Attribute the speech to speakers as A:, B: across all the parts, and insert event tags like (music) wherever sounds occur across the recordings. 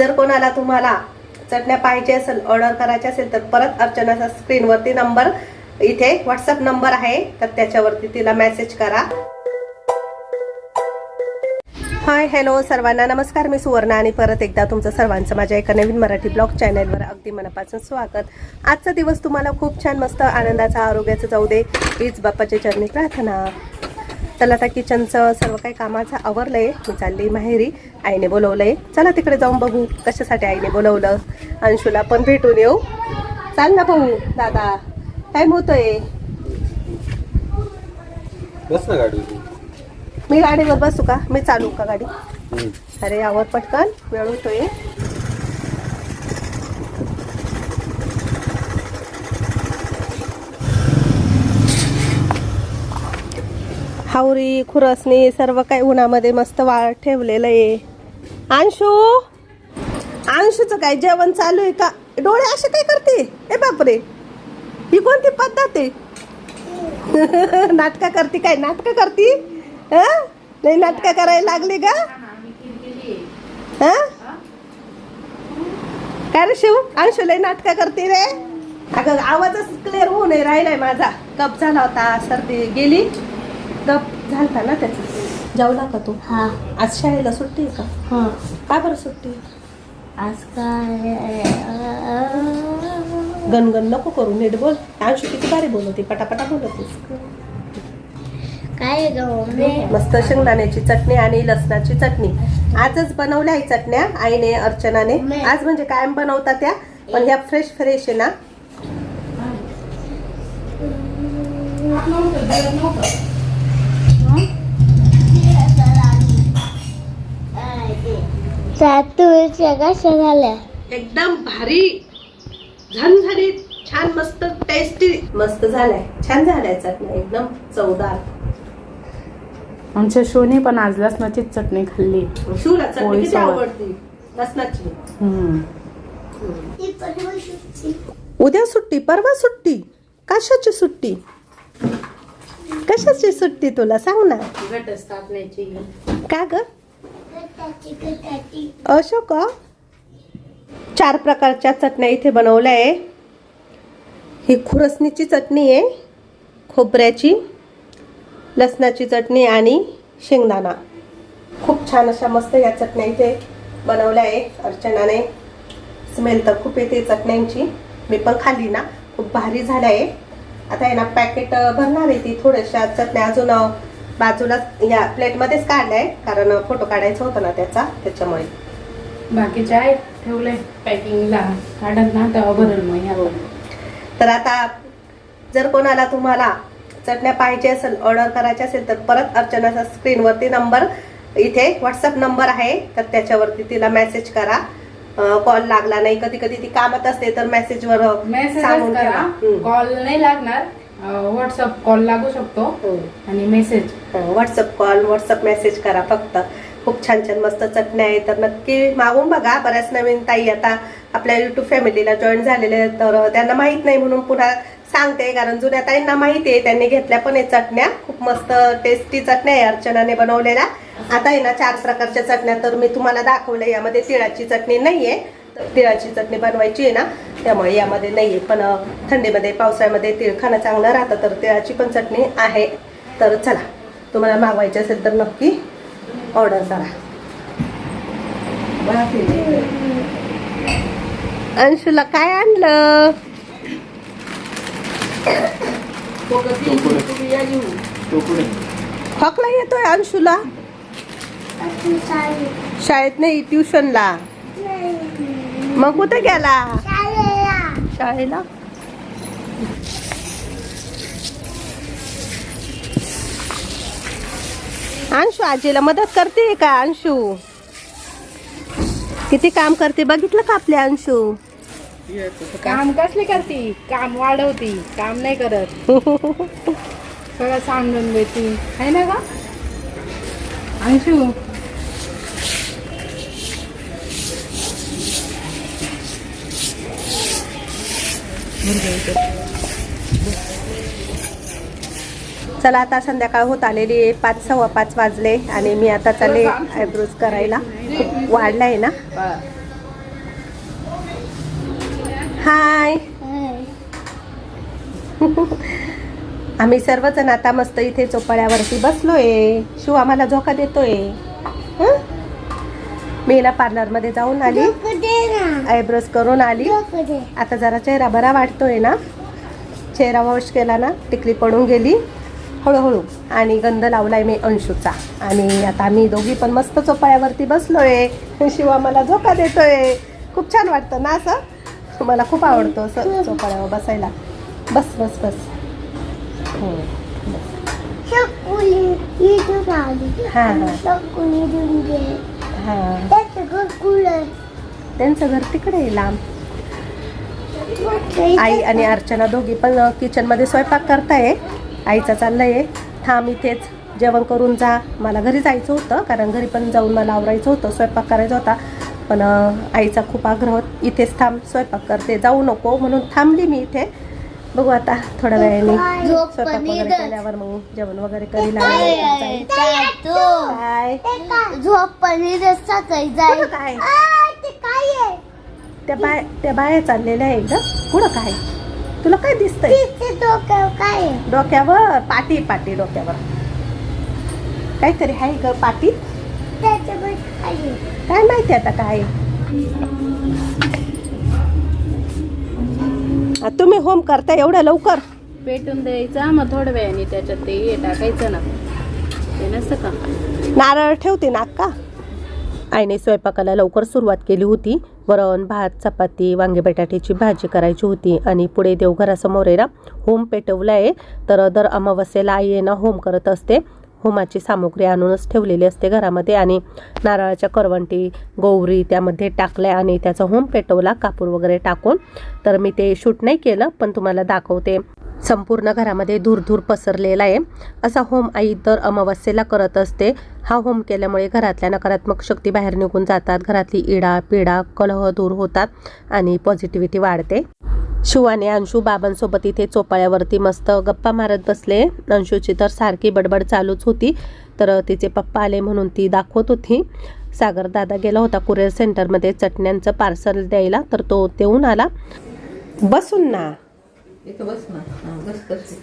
A: जर कोणाला तुम्हाला चटण्या पाहिजे असेल ऑर्डर करायचे असेल तर परत अर्चनाचा स्क्रीनवरती नंबर इथे व्हॉट्सअप नंबर आहे. तर त्याच्यावरती तिला मेसेज करा. हाय हॅलो सर्वांना नमस्कार. मी सुवर्णा आणि परत एकदा तुमचं सर्वांचं माझ्या एका नवीन मराठी ब्लॉग चॅनलवर अगदी मनापासून स्वागत. आजचा दिवस तुम्हाला खूप छान मस्त आनंदाचा आरोग्याचं जाऊ दे. हीच बाप्पाच्या चरणी प्रार्थना. चला आता किचनचं सर्व काही कामाचं आवरलंय. मी चालली माहेरी. आईने बोलवलंय. चला तिकडे जाऊन बघू कशासाठी आईने बोलवलं. अंशूला पण भेटून येऊ. चाल ना भाऊ दादा. टाईम होतोय.
B: बस ना गाडी
A: मी गाडीवर बसू का? मी चालू का गाडी? अरे यावर पटकन. वेळ होतोय. हावरी खुरसणी सर्व काही उन्हामध्ये मस्त वाळ ठेवलेलं आहे. अंशू! अंशूचं काय जेवण चालू आहे का? डोळे असे काय करते? ए बापरे! ही कोणती पद्धत आहे? (laughs) नाटकं करते काय? नाटकं करते? हां? नाही नाटकं करायला लागली का हां? काय रे शिव? अंशू लय नाटकं करते रे? अगं आवाजच क्लिअर होऊ नाही राहिलाय माझा. कप झाला होता सर्दी गेली. कप झालता ना त्याचा. जेवला का तू.
C: हा.
A: आज शाळेला सुट्टी आहे का?
C: हा.
A: काय बरं सुट्टी?
C: आज काय
A: गणगण नको करू नीट बोल. अंशू किती भारी बोलवते पटापटा बोलवतेस
C: काय ग मम्मी
A: मस्त शेंगदाण्याची चटणी आणि लसणाची चटणी. आजच बनवल्या आहे चटण्या आईने अर्चनाने. आज म्हणजे कायम बनवतात त्या पण ह्या फ्रेश फ्रेश आहे ना.
C: कशा झाल्या?
A: एकदम भारी. झणझणीत छान मस्त टेस्टी मस्त झालाय. छान झालाय चटण्या एकदम चवदार.
D: आमच्या शोने पण आज लसणाचीच चटणी खाल्ली.
A: शिवला चटणी
D: पोळी
A: किती
D: सोबत.
A: आवडती? लसणाची.
D: हम्म.
A: उद्या सुट्टी परवा सुट्टी. कशाची सुट्टी? कशाची सुट्टी तुला? सांग ना. का ग? अशोक चार प्रकारच्या चटण्या इथे बनवल्या आहे. ही खुरसणीची चटणी आहे खोबऱ्याची लसणाची चटणी आणि शेंगदाणा. खूप छान अशा मस्त या चटण्या इथे बनवल्या आहे अर्चनाने. स्मेल तर खूप येते चटण्यांची. मी पण खाल्ली ना खूप भारी झाल्या आहे. आता आहे ना पॅकेट भरणार आहे ती थोड्याशा चटण्या. अजून अ, बाजूला या प्लेटमध्येच काढल्या आहे कारण फोटो काढायचा होता ना त्याचा त्याच्यामुळे.
D: बाकीचे आहेत ठेवले पॅकिंगला काढत ना तेव्हा भरल मग ह्या.
A: तर आता जर कोणाला तुम्हाला चटण्या पाहिजे असेल ऑर्डर करायची असेल तर परत अर्चनाचा स्क्रीनवरती नंबर इथे व्हॉट्सअप नंबर आहे तर त्याच्यावरती तिला मेसेज करा. कॉल लागला नाही कधी कधी ती कामात असते तर मेसेजवर सांगून
D: करा. कॉल नाही लागणार. व्हॉट्सअप कॉल लागू शकतो.
A: हम्म.
D: आणि message
A: WhatsApp call WhatsApp message करा फक्त. खूप छान छान मस्त चटण्या आहे तर नक्की मागून बघा बऱ्याच नवीन ताई आता आपल्या युट्यूब फॅमिलीला जॉईन झालेले आहेत. तर त्यांना माहीत नाही म्हणून पुन्हा सांगते कारण जुन्या ताईंना माहिती आहे. त्यांनी घेतल्या पण आहे चटण्या. खूप मस्त टेस्टी चटण्या आहे अर्चनाने बनवलेल्या. आता आहे ना चार प्रकारच्या चटण्या. तर मी तुम्हाला दाखवलं यामध्ये तिळाची चटणी नाही आहे तिळाची चटणी बनवायची आहे ना त्यामुळे यामध्ये नाहीये. पण थंडीमध्ये पावसाळ्यामध्ये तीळ खाणं चांगलं राहतं तर तिळाची पण चटणी आहे. तर चला. तुम्हाला मागवायची असेल तर नक्की ऑर्डर करा. अंशुला काय आणलं? खोकला येतोय अंशुला. शाळेत नाही ट्युशनला. मग कुठे गेला? शाळेला? अंशू आजीला मदत करते का अंशू? किती काम करते बघितलं का आपले अंशू?
D: काम कसली करते? काम वाढवती काम नाही करत. सगळं सांगून देती. आहे ना का अंशू?
A: चला आता संध्याकाळ होत आलेली आहे. पाच सव्वा पाच वाजले आणि मी आता चालले आयब्रोज करायला. खूप वाढलाय ना? हाय (laughs) आम्ही सर्वजण आता मस्त इथे चोपाळ्यावरती बसलोय. शिव आम्हाला झोका देतोय? मी ना पार्लरमध्ये जाऊन आली. आयब्रोज करून आली. आता जरा चेहरा बरा वाटतोय ना? चेहरा वॉश केला ना? टिकली पडून गेली. हळूहळू. आणि गंध लावलाय मी अंशूचा. आणि आता आम्ही दोघी पण मस्त चोपाळ्यावरती बसलोय. शिवा मला झोका देतोय. खूप छान वाटतं ना असं? मला खूप आवडतं असं चोपाळ्यावर बसायला. बस बस बस. हो. हा, हा. हा. त्यांचं घर तिकडे आहे लांब. आई आणि अर्चना दोघी पण किचनमध्ये स्वयंपाक करताय. आईचं चाललंय. थांब इथेच. जेवण करून जा. मला घरी जायचं होतं कारण घरी पण जाऊन मला आवरायचं होतं. स्वयंपाक करायचा होता. पण आईचा खूप आग्रह होता, इथेच थांब. स्वयंपाक करते. जाऊ नको म्हणून थांबली मी इथे. बघू आता थोड्या वेळाने
C: झोप
A: स्वयंपाक वगैरे. केल्यावर मग जेवण वगैरे करी लागेल काय
C: झोप
A: काय?
C: आहे?
A: त्या बाय त्या बाया चाललेल्या आहे ग. कुठं काय? तुला काय दिसतंय?
C: तिथे डोक्यावर काय आहे?
A: डोक्यावर पाटी पाटी डोक्यावर. काहीतरी आहे ग पाटी.
C: त्याच्यावर काय
A: माहिती आता काय आ, तुम्ही होम करता एवढ्या लवकर?
D: पेटून द्यायचा मग थोड्या वेळाने त्याच्यात ते हे टाकायचं ना. ते नसतं का?
A: नारळ ठेवते ना का? आईने स्वयंपाकाला लवकर सुरुवात केली होती. वरण भात चपाती वांगे बटाट्याची भाजी करायची होती. आणि पुढे देवघरासमोर आहे ना होम पेटवलं आहे. तर दर अमावस्येला आई आहे ना होम करत असते. होमाची सामुग्री आणूनच ठेवलेली असते घरामध्ये. आणि नारळाच्या करवंटी गौरी त्यामध्ये टाकल्या आणि त्याचा होम पेटवला कापूर वगैरे टाकून. तर मी ते शूट नाही केलं पण तुम्हाला दाखवते. संपूर्ण घरामध्ये धूर धूर पसरलेला आहे. असा होम आई दर अमावस्येला करत असते. हा होम केल्यामुळे घरातल्या नकारात्मक शक्ती बाहेर निघून जातात. घरातली इडा पिडा कलह दूर होतात आणि पॉझिटिव्हिटी वाढते. शिवाने अंशू बाबांसोबत इथे चोपाळ्यावरती मस्त गप्पा मारत बसले. अंशूची तर सारखी बडबड चालूच होती. तर तिचे पप्पा आले म्हणून ती दाखवत होती. सागर दादा गेला होता कुरिअर सेंटरमध्ये चटण्यांचं पार्सल द्यायला. तर तो देऊन आला. बसून ना.
B: इथं बस ना. हा, बस करते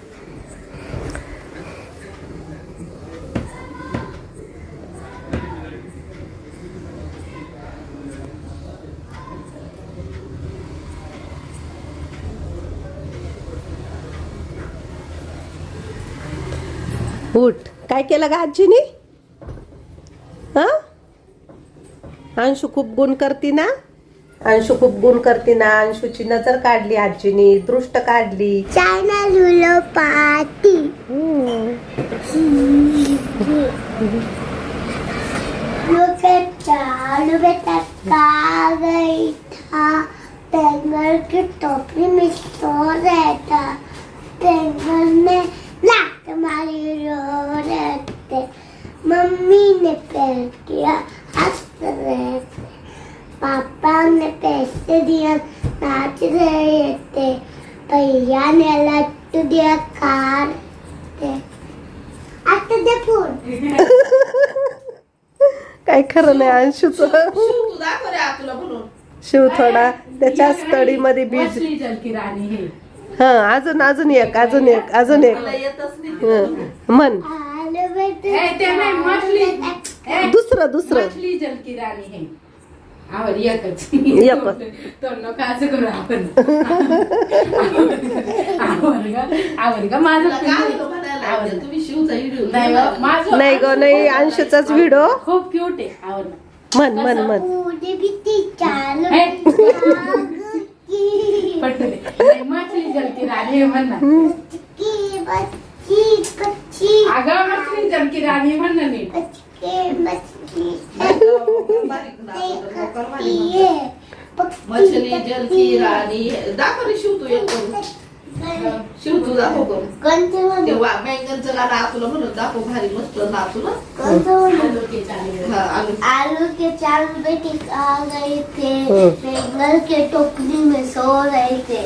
A: उठ. काय केलं का आजीनी? हां? अंशू खूप गुण करती ना? अंशू खूप गुण करते ना. अंशूची नजर काढली आजीनी दृष्ट काढली.
C: चायना लुलो that, look at that car गई था बैंगल की टोपी में सो रहता बैंगल में लात मारी रो रहते मम्मी ने पैर किया हंस रहे थे पापा ने पैसे दिया नाच रहे थे भैया ने लट्टू दिया खा रहे थे आता दे फोन
A: काय खरं नाही अंशूच. शिव थोडा त्याच्या मध्ये बीज
D: हे.
A: अजून अजून एक अजून एक अजून एक. हं.
D: ए,
A: दुसरं दुसरं.
D: आवर का माझं (laughs)
B: तुम्ही शिवचा व्हिडिओ
D: नाही गं, माझं
A: नाही ग नाही अंशूचाच व्हिडिओ
D: खूप क्यूट आहे.
A: म्हण म्हण.
D: नाही, मछली जल की राणी म्हण ना
C: की बच्ची बच्ची
D: अगं मछली राणी
C: मछली
B: दाखव रे शिव तू एक करून. शिव तू दाखव ते
C: वाला
B: वा बँगनचं गाणं तुला म्हणून दाखव भारी मस्त
C: वाला
D: आलू के.
B: हा
C: चार बेटे आ गए थे। बैंगल के टोकरी में सो रहे थे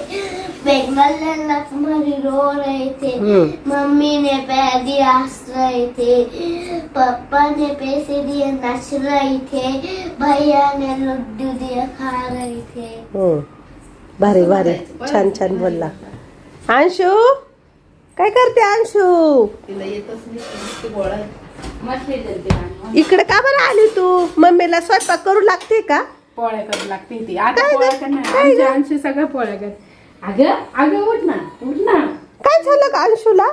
C: बैंगल ने रो रहे थे। मम्मी ने पैर दिए हंस रहे थे. पापा ने पैसे दिए नच रहे थे. भैया ने लड्डू दिए खा रहे थे.
A: भारी भारी. छान छान बोलला. अंशू? काय करते अंशू?
B: तिला येतच नाही गोळा.
A: इकडे का बरं आली तू? मम्मीला स्वयंपाक करू लागते का?
D: पोळ्या करू लागते ती. आता
A: काय ग?
D: पोळ्या करणार.
A: काय
D: आमच्या
A: ग?
D: आमची सगळं पोळ्या कर. अगं अगं उठ ना उठ ना.
A: काय झालं का अंशूला?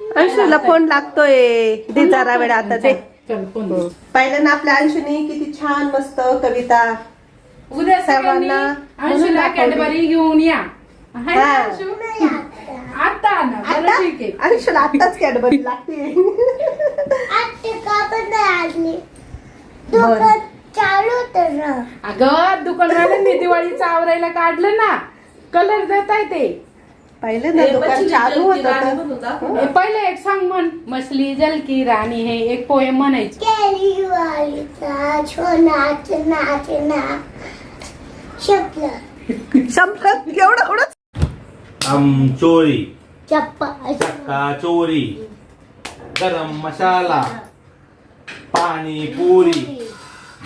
A: अंशूला फोन लागतोय. दे जरा वेळ आता दे.
D: चल फोन दे.
A: पाहिलं ना आपल्या अंशूने किती छान मस्त कविता
D: उद्या
A: सर्वांना म्हणून
D: अंशूला
A: दाखवली.
D: कॅडबरी घेऊन या. ना,
A: हा.
D: अंशू? आता. बरं ठीक आहे.
A: आत्ताच कॅडबरी लागते.
C: का दुकान चालू ना.
D: अगं दुकानवाल्यांनी दिवाळीचं आवरायला काढलं ना. कलर देताय ते.
A: पाहिलं ना दुकान चालू होत.
D: हे? पहिले एक सांग म्हण. मछली जलकी राणी हे एक पोएम म्हणायचं.
C: केली वालीचा शपलं
A: संपलं. एवढं एवढंच
E: आमचोरी.
C: चप्पा.
E: चक्का चोरी गरम मसाला पाणी पुरी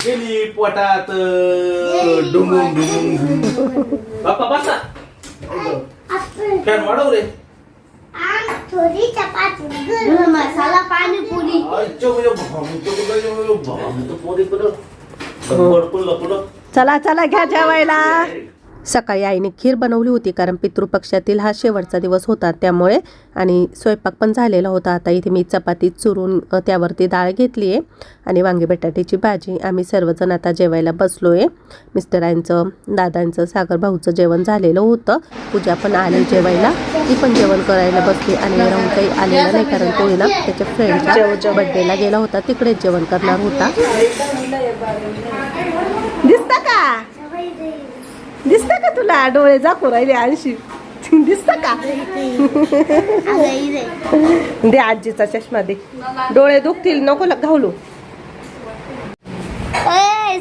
E: गेली पोटात. डुंगुम डुंगुम बाप्पा बसा. फॅन वाढव रे.
C: थोडी चपाती. गरम मसाला
E: म्हणजे.
A: चला चला घ्या जेवायला. सकाळी आईने खीर बनवली होती कारण पितृपक्षातील हा शेवटचा दिवस होता त्यामुळे आणि स्वयंपाक पण झालेला होता. आता इथे मी चपाती चुरून त्यावरती डाळ घेतली आहे आणि वांगी बटाट्याची भाजी. आम्ही सर्वजण आता जेवायला बसलो आहे मिस्टरांचं दादांचं सागर भाऊचं जेवण झालेलं होतं. पूजा पण आली जेवायला. ती पण जेवण करायला बसली आणि राहून काही आलेला नाही कारण तो ना त्याच्या फ्रेंडच्या बड्डेला गेला होता. तिकडेच जेवण करणार होता. दिसता का? दिसत का तुला? डोळे जाकू राहिले ऐंशी दिसत का? दे आजीचा चष्मा दे. डोळे दुखतील नको ला- घालू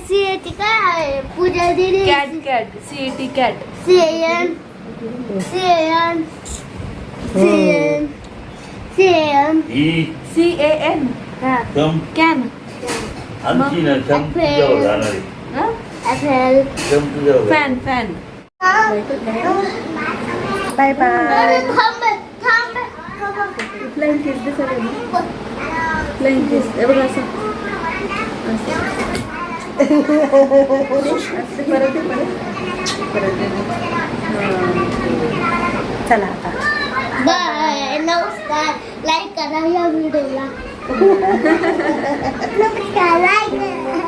C: सीएटी काय पूजा दिली
D: CAT CAT CET CAT
C: CN CN CN CN
D: C A N
E: come
D: can
E: आणखी ना कम तुझ्यावर जाणार आहे.
C: ऍपल
E: कम तुझ्यावर
D: फॅन फॅन
A: बाय बाय
C: थांब थांब
D: फ्लाइंग किस दिसत फ्लाइंग किस हे बघा असं
A: चला आता
C: बाय नमस्कार लाईक करा या व्हिडिओला नमस्कार लाईक